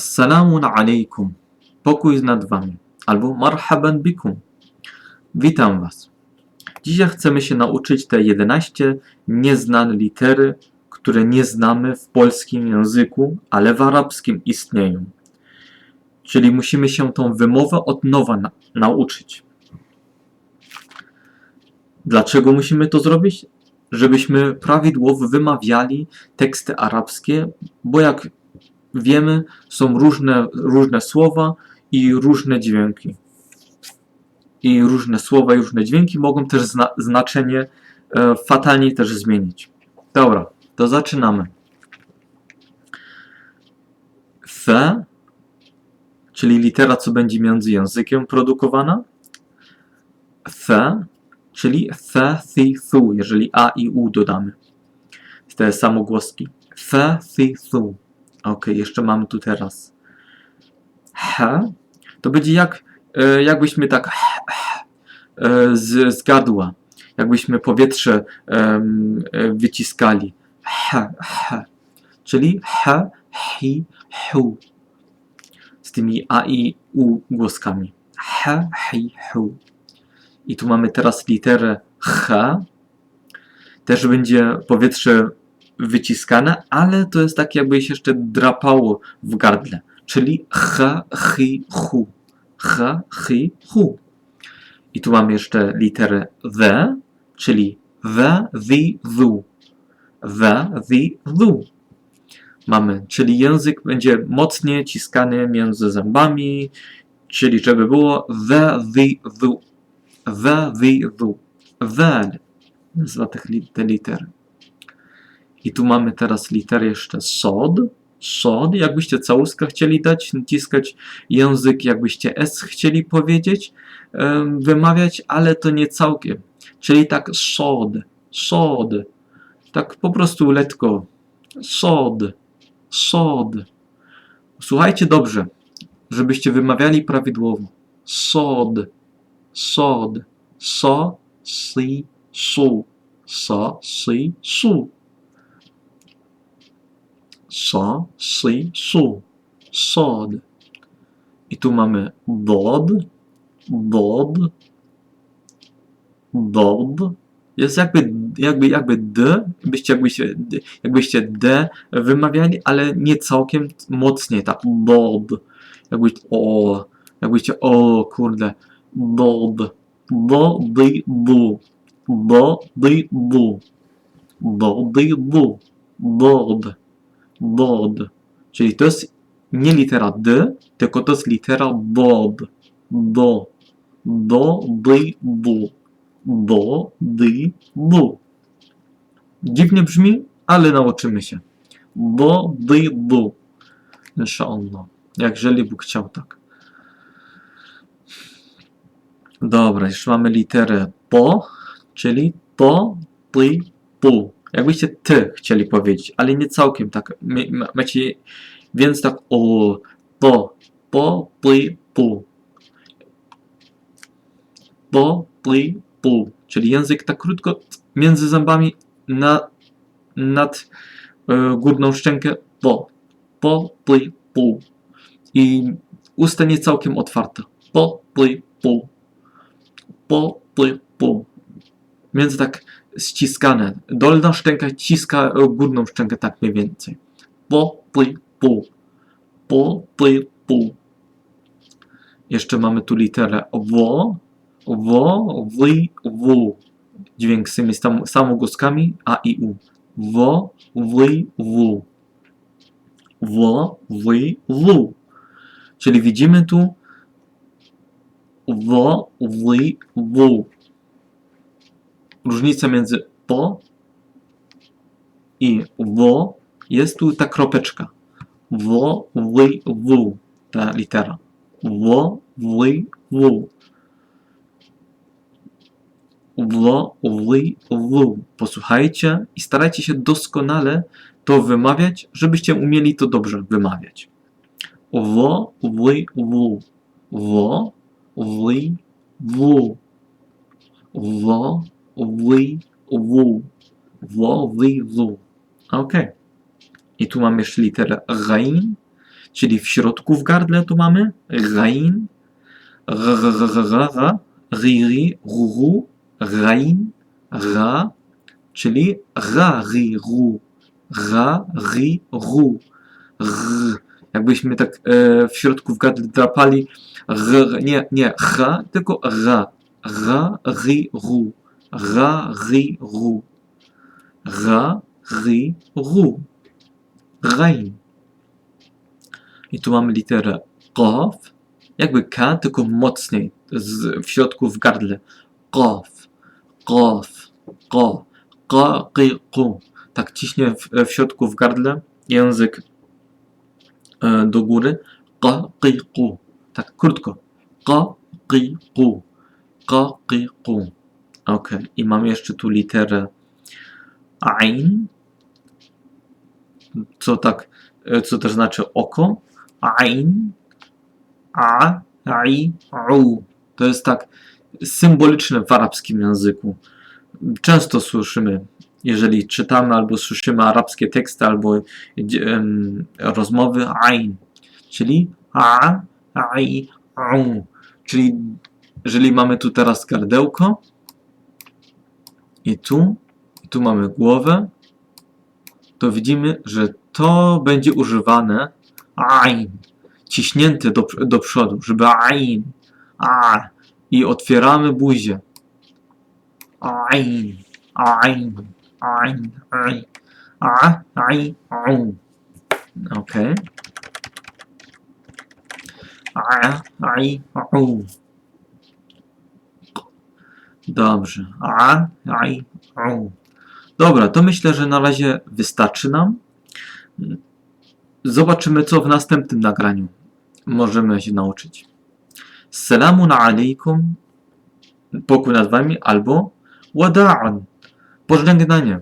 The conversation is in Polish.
Salamun alaikum. Pokój nad wami. Albo marhaban bikum. Witam was. Dzisiaj chcemy się nauczyć te 11 nieznane litery, które nie znamy w polskim języku, ale w arabskim istnieją. Czyli musimy się tą wymowę od nowa na nauczyć. Dlaczego musimy to zrobić? Żebyśmy prawidłowo wymawiali teksty arabskie, bo jak wiemy, są różne, różne słowa i różne dźwięki. I różne słowa i różne dźwięki mogą też zna znaczenie e, fatalnie też zmienić. Dobra, to zaczynamy. Fe, czyli litera, co będzie między językiem produkowana. Fe, czyli fe, jeżeli a i u dodamy. Te samogłoski. Fe, thi. Ok, jeszcze mamy tu teraz. H. To będzie jak, e, jakbyśmy tak e, z, z. Jakbyśmy powietrze e, wyciskali. H. Czyli h, hi, hu. Z tymi a i u głoskami. H, hi, hu. I tu mamy teraz literę H. Też będzie powietrze wyciskane, ale to jest tak jakby się jeszcze drapało w gardle. Czyli H, hi, hu. H, hi, hu. I tu mamy jeszcze literę W, czyli W, wi, W. W, wi, W. Mamy, czyli język będzie mocniej ciskany między zębami, czyli żeby było W, wi, W. W, wi, W. Wel. Nazywa te litery. I tu mamy teraz literę jeszcze sod. Sod. Jakbyście całuska chcieli dać, naciskać język, jakbyście S chcieli powiedzieć, wymawiać, ale to nie całkiem. Czyli tak sod. Sod. Tak po prostu letko. Sod. Sod. Słuchajcie dobrze, żebyście wymawiali prawidłowo. Sod. Sod. So, si, su. So, si, su sa, si, su. Sod. I tu mamy bod, bod, bod. Jest jakby, jakby, jakby D, byście, jakbyście, jakbyście D wymawiali, ale nie całkiem mocniej, tak, bod. Jakbyś, o, jakbyście, o, kurde, bod, bo, dy, bu, bo, dy, bu, bo, dy, bu, bod bod. Czyli to jest nie litera D, tylko to jest litera bob. Do. Do, dy, bu. Do, dy, bu. Dziwnie brzmi, ale nauczymy się. Bo, dy, bu. Inshallah. Jak jeżeli Bóg chciał tak. Dobra, jeszcze mamy literę po, czyli to, ty, pu. Jakbyście ty chcieli powiedzieć, ale nie całkiem tak. Macie, więc tak o, po, po, pli, pu. Po, pli, pu. Czyli język tak krótko między zębami na, nad e, górną szczękę po, po, pli, pu. I usta nie całkiem otwarte. Po, pli, pu. Po, pli, pu. Między tak ściskane. Dolna szczęka ciska górną szczękę tak mniej więcej. Po, pli, pu. Po, pli, pu. Jeszcze mamy tu literę wo, wo, wi, w. Dźwięk z tymi sam, samogłoskami a i u. Wo, wi, w. Wo, wi, w. Czyli widzimy tu wo, wi, w różnica między po i wo jest tu ta kropeczka. Wo, wy, w. Ta litera. Wo, wy, w. Wo, wy, w. Posłuchajcie i starajcie się doskonale to wymawiać, żebyście umieli to dobrze wymawiać. Wo, wy, w. Wo, wy, w. Wo, wy, w, wo, wy, w. Ok. I tu mamy jeszcze literę ghain, czyli w środku w gardle tu mamy ghain, r, ri, ru, ru, ghain, ra, czyli ra, ri, ru, ra, ri, ru, r. Jakbyśmy tak e, w środku w gardle drapali r, nie, nie, ha, tylko ra, ra, ri, ru, ra, ri, ru, ra, ri, ru, ghain. I tu mamy literę qaf, jakby K, tylko mocniej, z, w środku w gardle. Qaf, qaf, qa, qa, qi, qu. Tak ciśnie w, w środku w gardle język e, do góry. Qa, qi, qu. Tak krótko. Qa, qi, qu. Qa, qi, qu. Ok. I mam jeszcze tu literę Ain. Co tak, e, co też znaczy oko. Ain, a, i, u. To jest tak symboliczne w arabskim języku. Często słyszymy, jeżeli czytamy albo słyszymy arabskie teksty albo em, rozmowy, ain, czyli a, i, u. Czyli jeżeli mamy tu teraz gardełko i tu, i tu mamy głowę, to widzimy, że to będzie używane ain, ciśnięte do, do przodu, żeby ain, a i otwieramy buzię. Ain, ain, ain, ain, a, ai, u. Ok. A, ai, u. Dobrze. A, ai, u. Dobra, to myślę, że na razie wystarczy nam. Zobaczymy, co w następnym nagraniu możemy się nauczyć. Salamun alaikum, pokój nad wami, albo wada'an, pożegnanie.